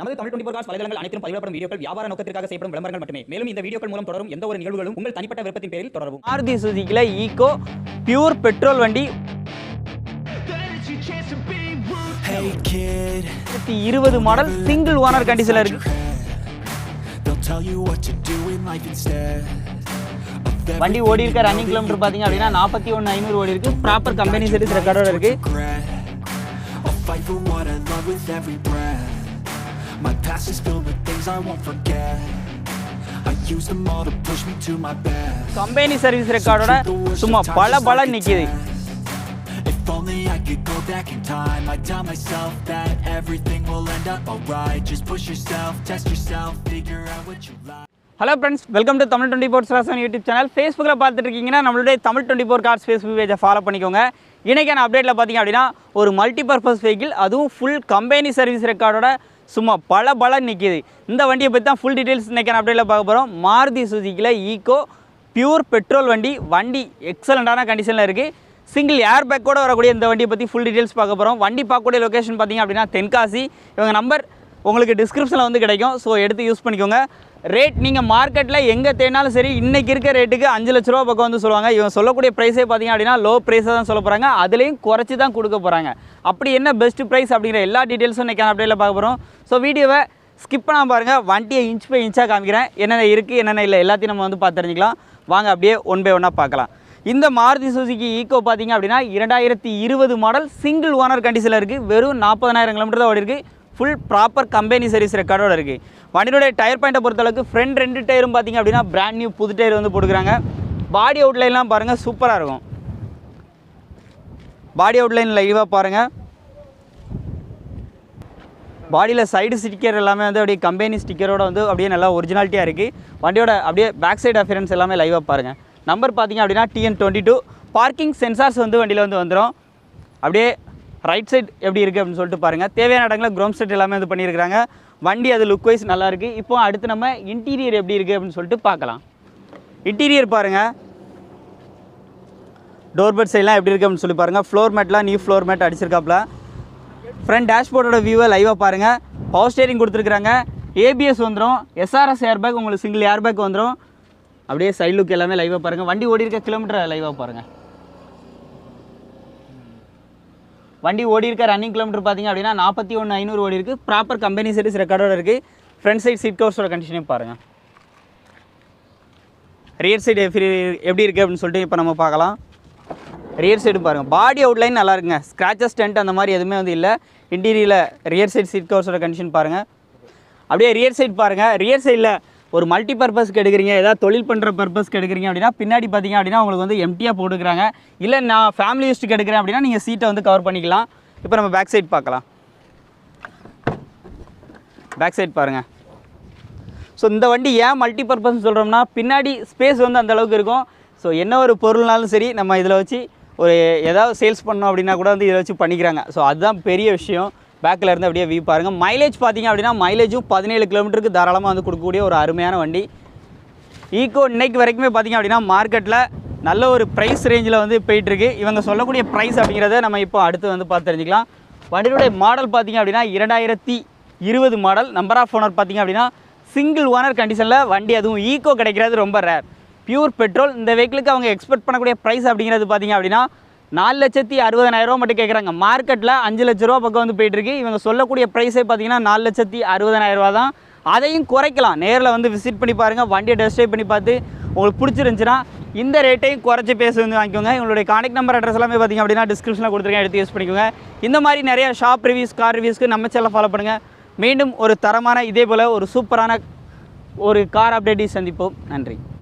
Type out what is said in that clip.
நமது Tamil twenty cos வலைதளங்கள் அனைத்தும் பதிவிடப்படும் வீடியோக்கள் வியாபார நோக்கத்திற்காக செய்யப்படும் விளம்பரங்கள் மட்டுமே. மேலும் இந்த வீடியோக்கள் மூலம் தொடரும் எந்த ஒரு நிகழ்வுகளும் உங்கள் தனிப்பட்ட விருப்பத்தின் பேரில் தொடரவும். மாருதி சுசுக்கியில் ஈகோ பியூர் பெட்ரோல் வண்டி. இருபது மாடல் சிங்கிள் ஓனர் கண்டிஷனில் இருக்கு. வண்டி ஓடி இருக்க ரன்னிங் கிலோமீட்டர் பார்த்தீங்க அப்படின்னா நாற்பத்தி ஒன்று ஐநூறு ஓடி இருக்கு. ப்ராப்பர் கம்பெனி சர்வீஸ் ரெக்கார்டோட இருக்கு My past is filled with things I won't forget. I use them all to push me to my best. Company service ரெக்கார்டோட சும்மா பல பல நிற்கிது If only I could go back in time, I'd tell myself that everything will end up alright. Just push yourself, test yourself, figure out what you like. Hello friends welcome to Tamil twenty four Rasan YouTube channel ஃபேஸ்புக்கில் பார்த்துட்டு இருக்கீங்கன்னா நம்மளுடைய Tamil twenty four cars Facebook பேஜை follow பண்ணிக்கோங்க இன்றைக்கான அப்டேட்டில் பார்த்தீங்க அப்படின்னா ஒரு மல்டி பர்பஸ் வெஹிக்கிள் அதுவும் ஃபுல் கம்பெனி சர்வீஸ் ரெக்கார்டோட சும்மா பல பல நிற்கிது இந்த வண்டியை பற்றி தான் ஃபுல் டீட்டெயில்ஸ் இன்றைக்கான அப்படியில் பார்க்க போகிறோம் மாருதி சுசுக்கியில் ஈகோ பியூர் பெட்ரோல் வண்டி. வண்டி எக்ஸலண்ட்டான கண்டிஷனில் இருக்குது சிங்கிள் ஏர் பேக்கோட வரக்கூடிய இந்த வண்டியை பற்றி ஃபுல் டீட்டெயில்ஸ் பார்க்க போகிறோம் வண்டி பார்க்கக்கூடிய லொக்கேஷன் பார்த்தீங்க அப்படின்னா தென்காசி. இவங்க நம்பர் உங்களுக்கு டிஸ்கிரிப்ஷனில் வந்து கிடைக்கும். ஸோ எடுத்து யூஸ் பண்ணிக்கோங்க. ரேட் நீங்கள் மார்க்கெட்டில் எங்கே தேடினாலும் சரி இன்றைக்கி இருக்க ரேட்டுக்கு அஞ்சு லட்ச ரூபா பக்கம் வந்து சொல்லுவாங்க. இவன் சொல்லக்கூடிய ப்ரைஸே பார்த்தீங்க அப்படின்னா லோ ப்ரைஸாக தான் சொல்ல போகிறாங்க அதுலேயும் குறைச்சி தான் கொடுக்க போகிறாங்க அப்படி என்ன பெஸ்ட் ப்ரைஸ் அப்படிங்கிற எல்லா டீட்டெயில்ஸும் இன்றைக்கி அப்படியே பார்க்க போகிறோம் ஸோ வீடியோவை ஸ்கிப் பண்ணால் பாருங்கள் வண்டியை இன்ச் பை இன்ச்சாக காமிக்கிறேன். என்னென்ன இருக்குது என்னென்ன இல்லை எல்லாத்தையும் நம்ம வந்து பார்த்து தெரிஞ்சுக்கலாம். வாங்க அப்படியே ஒன் பை ஒன்னாக பார்க்கலாம். இந்த மாருதி சுசுகி ஈக்கோ பார்த்தீங்க அப்படின்னா இரண்டாயிரத்தி இருபது மாடல் சிங்கிள் ஓனர் கண்டிஷனில் இருக்குது வெறும் நாற்பதனாயிரம் கிலோமீட்டர் தான் ஓடி இருக்குது ஃபுல் ப்ராப்பர் கம்பெனி சர்வீஸ் ரெக்கார்டோட இருக்குது வண்டியினுடைய டயர் பாயிண்ட்டை பொறுத்தளவுக்கு ஃப்ரண்ட் ரெண்டு டயரும் பார்த்தீங்க அப்படின்னா பிராண்ட் நியூ புது டயர் வந்து போட்டுக்கிறாங்க. பாடி அவுட்லைன்லாம் பாருங்கள் சூப்பராக இருக்கும். பாடி அவுட்லைன் லைவாக பாருங்கள் பாடியில் சைடு ஸ்டிக்கர் எல்லாமே வந்து அப்படியே கம்பெனி ஸ்டிக்கரோட வந்து அப்படியே நல்லா ஒரிஜினாலிட்டியாக இருக்குது வண்டியோட அப்படியே பேக் சைடு அஃபியரன்ஸ் எல்லாமே லைவாக பாருங்கள் நம்பர் பார்த்தீங்க அப்படின்னா TN twenty two parking sensors வந்து வண்டியில் வந்து வந்துடும் அப்படியே ரைட் சைட் எப்படி இருக்குது அப்படின்னு சொல்லிட்டு பாருங்கள் தேவையான இடங்களில் க்ரோம் செட் எல்லாமே இது பண்ணியிருக்காங்க வண்டி அது லுக் வைஸ் நல்லா இருக்குது இப்போ அடுத்து நம்ம இன்டீரியர் எப்படி இருக்குது அப்படின்னு சொல்லிட்டு பார்க்கலாம். இன்டீரியர் பாருங்கள் டோர் பெட் சைட்லாம் எப்படி இருக்குது அப்படின்னு சொல்லி பாருங்கள் ஃப்ளோர் மேட்லாம் நியூ ஃப்ளோர் மேட் அடிச்சிருக்காப்புல. ஃப்ரண்ட் டேஷ்போர்டோட வியூவை லைவாக பாருங்கள் பவர் ஸ்டேரிங் கொடுத்துருக்குறாங்க. ஏபிஎஸ் வந்துடும் எஸ்ஆர்எஸ் ஏர்பேக் உங்களுக்கு சிங்கிள் ஏர்பேக் வந்துடும் அப்படியே சைடு லுக் எல்லாமே லைவாக பாருங்கள் வண்டி ஓடி இருக்க கிலோமீட்டர் லைவாக பாருங்கள் வண்டி ஓடி இருக்க ரன்னிங் கிலோமீட்டர் பார்த்தீங்க அப்படின்னா நாற்பத்தி ஒன்று ஐநூறு ஓடி இருக்குது ப்ராப்பர் கம்பெனி சர்வீஸ் ரெக்கார்டோட இருக்குது ஃப்ரண்ட் சைட் சீட் கவர்ஸோட கண்டிஷனையும் பாருங்கள் ரியர் சைடு எப்படி எப்படி இருக்குது அப்படின்னு சொல்லிட்டு இப்போ நம்ம பார்க்கலாம். ரியர் சைடு பாருங்கள் பாடி அவுட்லைன் நல்லா இருக்குங்க. ஸ்க்ராச்சஸ் டென்ட் அந்த மாதிரி எதுவுமே வந்து இல்லை. இன்டீரியரில் ரியர் சைடு சீட் கவர்ஸோட கண்டிஷன் பாருங்கள் அப்படியே ரியர் சைடு பாருங்கள் ரியர் சைடில் ஒரு மல்டி பர்பஸ்க்கு எடுக்கிறீங்க ஏதாவது தொழில் பண்ணுற பர்பஸ்க்கு எடுக்கிறீங்க அப்படின்னா பின்னாடி பார்த்தீங்க அப்படின்னா உங்களுக்கு வந்து எம்டியாக போட்டுக்கிறாங்க. இல்லை நான் ஃபேமிலி யூஸ்ட்டுக்கு எடுக்கிறேன் அப்படின்னா நீங்கள் சீட்டை வந்து கவர் பண்ணிக்கலாம். இப்போ நம்ம பேக் சைட் பார்க்கலாம். பேக் சைட் பாருங்கள் ஸோ இந்த வண்டி ஏன் மல்டி பர்பஸ்னு சொல்கிறோம்னா பின்னாடி ஸ்பேஸ் வந்து அந்த அளவுக்கு இருக்கும். ஸோ என்ன ஒரு பொருள்னாலும் சரி நம்ம இதில் வச்சு ஒரு ஏதாவது சேல்ஸ் பண்ணோம் அப்படின்னா கூட வந்து இதை வச்சு பண்ணிக்கிறாங்க. ஸோ அதுதான் பெரிய விஷயம். பேக்கில் இருந்து அப்படியே வியூ பாருங்கள் மைலேஜ் பார்த்தீங்க அப்படின்னா மைலேஜும் பதினேழு கிலோமீட்டருக்கு தாராளமாக வந்து கொடுக்கக்கூடிய ஒரு அருமையான வண்டி. ஈக்கோ இன்னைக்கு வரைக்குமே பார்த்தீங்க அப்படின்னா மார்க்கெட்டில் நல்ல ஒரு ப்ரைஸ் ரேஞ்சில் வந்து போயிட்டுருக்கு. இவங்க சொல்லக்கூடிய ப்ரைஸ் அப்படிங்கிறத நம்ம இப்போ அடுத்து வந்து பார்த்து தெரிஞ்சுக்கலாம். வண்டியுடைய மாடல் பார்த்தீங்க அப்படின்னா இரண்டாயிரத்தி இருபது மாடல் நம்பர் ஆஃப் ஓனர் பார்த்தீங்க அப்படின்னா சிங்கிள் ஓனர் கண்டிஷனில் வண்டி அதுவும் ஈக்கோ கிடைக்கிறது ரொம்ப ரேர் பியூர் பெட்ரோல் இந்த வெஹிக்கிளுக்கு அவங்க எக்ஸ்பெக்ட் பண்ணக்கூடிய ப்ரைஸ் அப்படிங்கிறது பார்த்தீங்க அப்படின்னா நாலு லட்சத்தி அறுபதனாயிரரூவா மட்டும் கேட்குறாங்க மார்க்கெட்டில் அஞ்சு லட்ச ரூபா பக்கம் வந்து போயிட்டுருக்கு இவங்க சொல்லக்கூடிய ப்ரைஸே பார்த்தீங்கன்னா நாலு லட்சத்தி அறுபதனாயிரரூவா தான். அதையும் குறைக்கலாம். நேரில் வந்து விசிட் பண்ணி பாருங்கள் வண்டியை டெஸ்ட் ட்ரைவ் பண்ணி பார்த்து உங்களுக்கு பிடிச்சிருந்துச்சுன்னா இந்த ரேட்டையும் குறைச்சி பேச வந்து வாங்கிக்கோங்க. இவங்களுடைய கான்டெக்ட் நம்பர் அட்ரஸ் எல்லாமே பார்த்தீங்க அப்படின்னா டிஸ்கிரிப்ஷனில் கொடுத்துருக்கேன். எடுத்து யூஸ் பண்ணிக்கோங்க. இந்த மாதிரி நிறைய ஷாப் ரிவ்யூஸ் கார் ரிவ்யூஸ்க்கு நம்ம சேனலை ஃபாலோ பண்ணுங்கள் மீண்டும் ஒரு தரமான இதே போல் ஒரு சூப்பரான ஒரு கார் அப்டேட்டையும் சந்திப்போம். நன்றி.